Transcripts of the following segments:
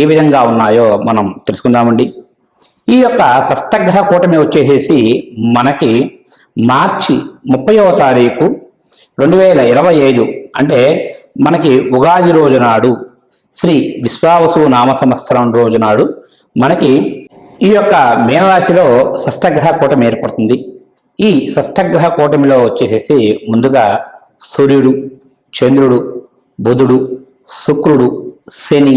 ఏ విధంగా ఉన్నాయో మనం తెలుసుకుందామండి. ఈ యొక్క సస్తగ్రహ కూటమి వచ్చేసేసి మనకి మార్చి ముప్పైవ తారీఖు రెండు వేల ఇరవై ఐదు అంటే మనకి ఉగాది రోజు నాడు శ్రీ విశ్వావసు నామ సంవత్సరం రోజు నాడు మనకి ఈ యొక్క మీనరాశిలో షష్టగ్రహ కూటమి ఏర్పడుతుంది. ఈ షష్టగ్రహ కూటమిలో వచ్చేసేసి ముందుగా సూర్యుడు చంద్రుడు బుధుడు శుక్రుడు శని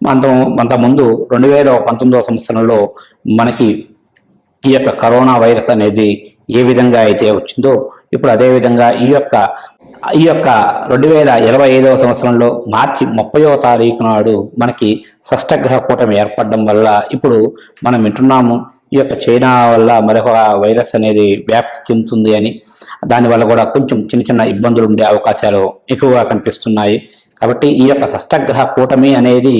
అంత అంతకుముందు రెండు వేల పంతొమ్మిదవ సంవత్సరంలో మనకి ఈ యొక్క కరోనా వైరస్ అనేది ఏ విధంగా అయితే వచ్చిందో ఇప్పుడు అదేవిధంగా ఈ యొక్క ఈ యొక్క రెండు వేల ఇరవై ఐదవ సంవత్సరంలో మార్చి ముప్పైవ తారీఖు నాడు మనకి షష్టగ్రహ కూటమి ఏర్పడడం వల్ల ఇప్పుడు మనం వింటున్నాము ఈ యొక్క చైనా వల్ల మరొక వైరస్ అనేది వ్యాప్తి చెందుతుంది అని. దానివల్ల కూడా కొంచెం చిన్న చిన్న ఇబ్బందులు ఉండే అవకాశాలు ఎక్కువగా కనిపిస్తున్నాయి. కాబట్టి ఈ యొక్క షష్టగ్రహ కూటమి అనేది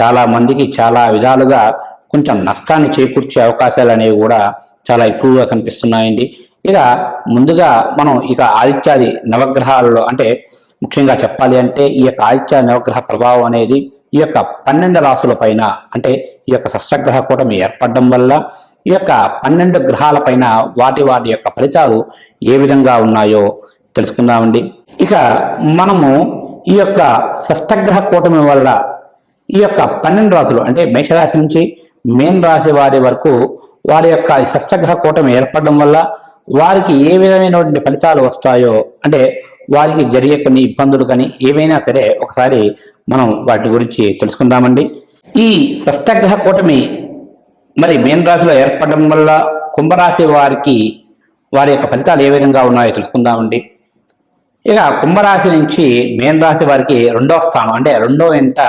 చాలా మందికి చాలా విధాలుగా కొంచెం నష్టాన్ని చేకూర్చే అవకాశాలు అనేవి కూడా చాలా ఎక్కువగా కనిపిస్తున్నాయండి. ఇక ముందుగా మనం ఇక ఆదిత్యాది నవగ్రహాలలో అంటే ముఖ్యంగా చెప్పాలి అంటే ఈ యొక్క ఆదిత్య నవగ్రహ ప్రభావం అనేది ఈ యొక్క పన్నెండు రాసుల పైన అంటే ఈ యొక్క షష్టగ్రహ కూటమి ఏర్పడడం వల్ల ఈ యొక్క పన్నెండు గ్రహాల పైన వాటి వాటి యొక్క ఫలితాలు ఏ విధంగా ఉన్నాయో తెలుసుకుందామండి. ఇక మనము ఈ యొక్క షష్టగ్రహ కూటమి వల్ల ఈ యొక్క పన్నెండు రాశులు అంటే మేషరాశి నుంచి మేన్ రాశి వారి వరకు వారి యొక్క షష్టగ్రహ కూటమి ఏర్పడడం వల్ల వారికి ఏ విధమైనటువంటి ఫలితాలు వస్తాయో అంటే వారికి జరిగే కొన్ని ఇబ్బందులు కానీ ఏవైనా సరే ఒకసారి మనం వాటి గురించి తెలుసుకుందామండి. ఈ షష్టగ్రహ కూటమి మరి మేన్ రాశిలో ఏర్పడడం వల్ల కుంభరాశి వారికి వారి యొక్క ఫలితాలు ఏ విధంగా ఉన్నాయో తెలుసుకుందామండి. ఇక కుంభరాశి నుంచి మేన్ రాశి వారికి రెండవ స్థానం అంటే రెండో ఇంట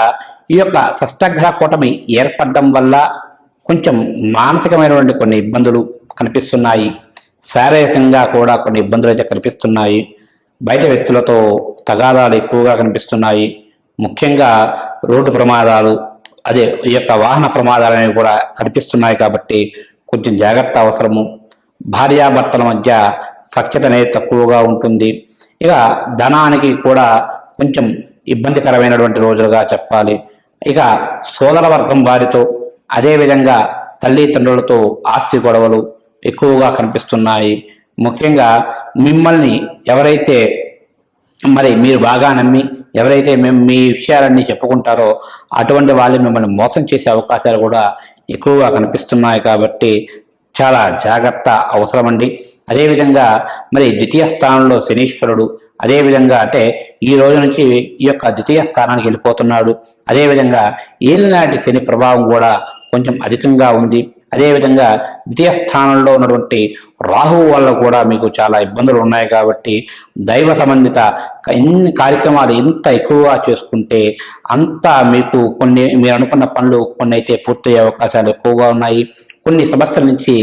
ఈ యొక్క షష్టగ్రహ కూటమి ఏర్పడడం వల్ల కొంచెం మానసికమైనటువంటి కొన్ని ఇబ్బందులు కనిపిస్తున్నాయి. శారీరకంగా కూడా కొన్ని ఇబ్బందులు అయితే కనిపిస్తున్నాయి. బయట వ్యక్తులతో తగాదాలు ఎక్కువగా కనిపిస్తున్నాయి. ముఖ్యంగా రోడ్డు ప్రమాదాలు అదే ఈ యొక్క వాహన ప్రమాదాలు అనేవి కూడా కనిపిస్తున్నాయి కాబట్టి కొంచెం జాగ్రత్త అవసరము. భార్యాభర్తల మధ్య సఖ్యత అనేది తక్కువగా ఉంటుంది. ఇక ధనానికి కూడా కొంచెం ఇబ్బందికరమైనటువంటి రోజులుగా చెప్పాలి. ఇక సోదర వర్గం వారితో అదేవిధంగా తల్లిదండ్రులతో ఆస్తి గొడవలు ఎక్కువగా కనిపిస్తున్నాయి. ముఖ్యంగా మిమ్మల్ని ఎవరైతే మరి మీరు బాగా నమ్మి ఎవరైతే మేము మీ విషయాలన్నీ చెప్పుకుంటారో అటువంటి వాళ్ళు మిమ్మల్ని మోసం చేసే అవకాశాలు కూడా ఎక్కువగా కనిపిస్తున్నాయి కాబట్టి చాలా జాగ్రత్త అవసరమండి. అదేవిధంగా మరి ద్వితీయ స్థానంలో శనీశ్వరుడు అదేవిధంగా అంటే ఈ రోజు నుంచి ఈ యొక్క ద్వితీయ స్థానానికి వెళ్ళిపోతున్నాడు. అదేవిధంగా ఏలినాటి శని ప్రభావం కూడా కొంచెం అధికంగా ఉంది. అదేవిధంగా ద్వితీయ స్థానంలో ఉన్నటువంటి రాహువు వల్ల కూడా మీకు చాలా ఇబ్బందులు ఉన్నాయి కాబట్టి దైవ సంబంధిత ఎన్ని కార్యక్రమాలు ఎంత ఎక్కువగా చేసుకుంటే అంత మీకు కొన్ని మీరు అనుకున్న పనులు కొన్ని అయితే పూర్తయ్యే అవకాశాలు ఎక్కువగా ఉన్నాయి. కొన్ని సమస్యల నుంచి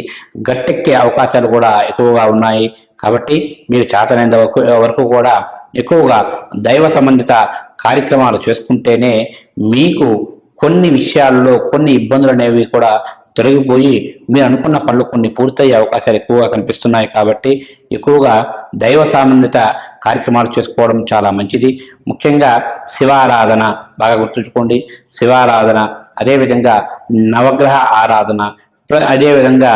గట్టెక్కే అవకాశాలు కూడా ఎక్కువగా ఉన్నాయి. కాబట్టి మీరు చేతనైన వరకు కూడా ఎక్కువగా దైవ సంబంధిత కార్యక్రమాలు చేసుకుంటేనే మీకు కొన్ని విషయాల్లో కొన్ని ఇబ్బందులు అనేవి కూడా తొలగిపోయి మీరు అనుకున్న పనులు కొన్ని పూర్తయ్యే అవకాశాలు ఎక్కువగా కనిపిస్తున్నాయి. కాబట్టి ఎక్కువగా దైవ సంబంధిత కార్యక్రమాలు చేసుకోవడం చాలా మంచిది. ముఖ్యంగా శివారాధన బాగా గుర్తుంచుకోండి. శివారాధన అదేవిధంగా నవగ్రహ ఆరాధన అదేవిధంగా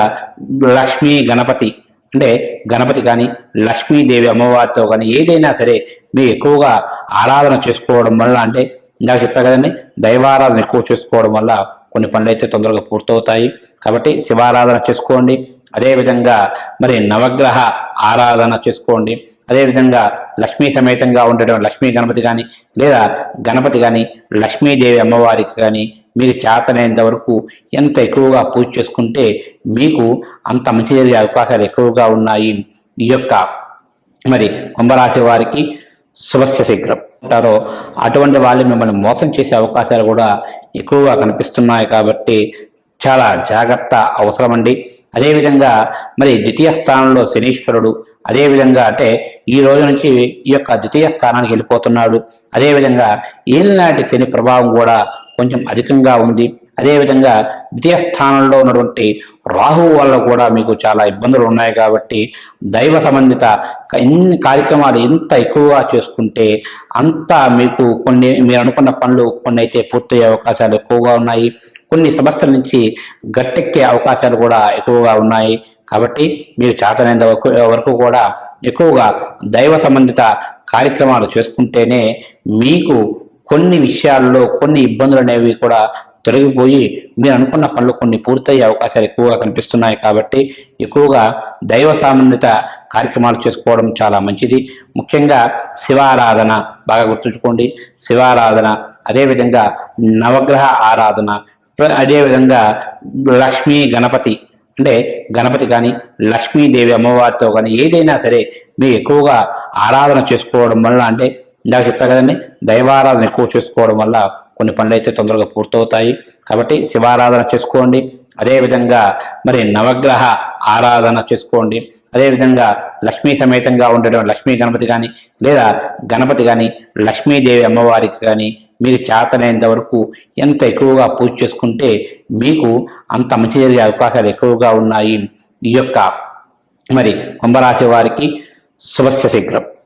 లక్ష్మీ గణపతి అంటే గణపతి కానీ లక్ష్మీదేవి అమ్మవారితో కానీ ఏదైనా సరే మీరు ఎక్కువగా ఆరాధన చేసుకోవడం వల్ల అంటే ఇందాక చెప్పా కదండి దైవారాధన ఎక్కువ చేసుకోవడం వల్ల కొన్ని పనులు అయితే తొందరగా పూర్తవుతాయి. కాబట్టి శివారాధన చేసుకోండి. అదేవిధంగా మరి నవగ్రహ ఆరాధన చేసుకోండి. అదేవిధంగా లక్ష్మీ సమేతంగా ఉండడం లక్ష్మీ గణపతి కానీ లేదా గణపతి కానీ లక్ష్మీదేవి అమ్మవారికి కానీ మీరు చేతనైనంత వరకు ఎంత ఎక్కువగా పూజ చేసుకుంటే మీకు అంత మంచి జరిగే అవకాశాలు ఎక్కువగా ఉన్నాయి. ఈ యొక్క మరి కుంభరాశి వారికి శుభస్య శీఘ్రం. ఉంటారో అటువంటి వాళ్ళు మిమ్మల్ని మోసం చేసే అవకాశాలు కూడా ఎక్కువగా కనిపిస్తున్నాయి కాబట్టి చాలా జాగ్రత్త అవసరమండి. అదేవిధంగా మరి ద్వితీయ స్థానంలో శనీశ్వరుడు అదేవిధంగా అంటే ఈ రోజు నుంచి ఈ యొక్క ద్వితీయ స్థానానికి వెళ్ళిపోతున్నాడు. అదేవిధంగా ఏలినాటి శని ప్రభావం కూడా కొంచెం అధికంగా ఉంది. అదేవిధంగా ద్వితీయ స్థానంలో ఉన్నటువంటి రాహువు వల్ల కూడా మీకు చాలా ఇబ్బందులు ఉన్నాయి కాబట్టి దైవ సంబంధిత ఎన్ని కార్యక్రమాలు ఎంత ఎక్కువగా చేసుకుంటే అంత మీకు కొన్ని మీరు అనుకున్న పనులు కొన్ని అయితే పూర్తయ్యే అవకాశాలు ఎక్కువగా ఉన్నాయి. కొన్ని సమస్యల నుంచి గట్టెక్కే అవకాశాలు కూడా ఎక్కువగా ఉన్నాయి. కాబట్టి మీరు చేతనైన వరకు వరకు కూడా ఎక్కువగా దైవ సంబంధిత కార్యక్రమాలు చేసుకుంటేనే మీకు కొన్ని విషయాల్లో కొన్ని ఇబ్బందులు అనేవి కూడా తొలగిపోయి మీరు అనుకున్న పనులు కొన్ని పూర్తయ్యే అవకాశాలు ఎక్కువగా కనిపిస్తున్నాయి కాబట్టి ఎక్కువగా దైవ సంబంధిత కార్యక్రమాలు చేసుకోవడం చాలా మంచిది. ముఖ్యంగా శివారాధన బాగా గుర్తుంచుకోండి. శివారాధన అదేవిధంగా నవగ్రహ ఆరాధన అదేవిధంగా లక్ష్మీ గణపతి అంటే గణపతి కానీ లక్ష్మీదేవి అమ్మవారితో కానీ ఏదైనా సరే మీరు ఎక్కువగా ఆరాధన చేసుకోవడం వల్ల అంటే ఇందాక చెప్పా కదండి దైవారాధన ఎక్కువ చేసుకోవడం వల్ల కొన్ని పనులు అయితే తొందరగా పూర్తవుతాయి. కాబట్టి శివారాధన చేసుకోండి. అదేవిధంగా మరి నవగ్రహ ఆరాధన చేసుకోండి. అదేవిధంగా లక్ష్మీ సమేతంగా ఉండడం లక్ష్మీ గణపతి కానీ లేదా గణపతి కానీ లక్ష్మీదేవి అమ్మవారికి కానీ మీరు చేతనైనంత వరకు ఎంత ఎక్కువగా పూజ చేసుకుంటే మీకు అంత మంచి జరిగే అవకాశాలు ఎక్కువగా ఉన్నాయి. ఈ యొక్క మరి కుంభరాశి వారికి శుభస్య శీఘ్రం.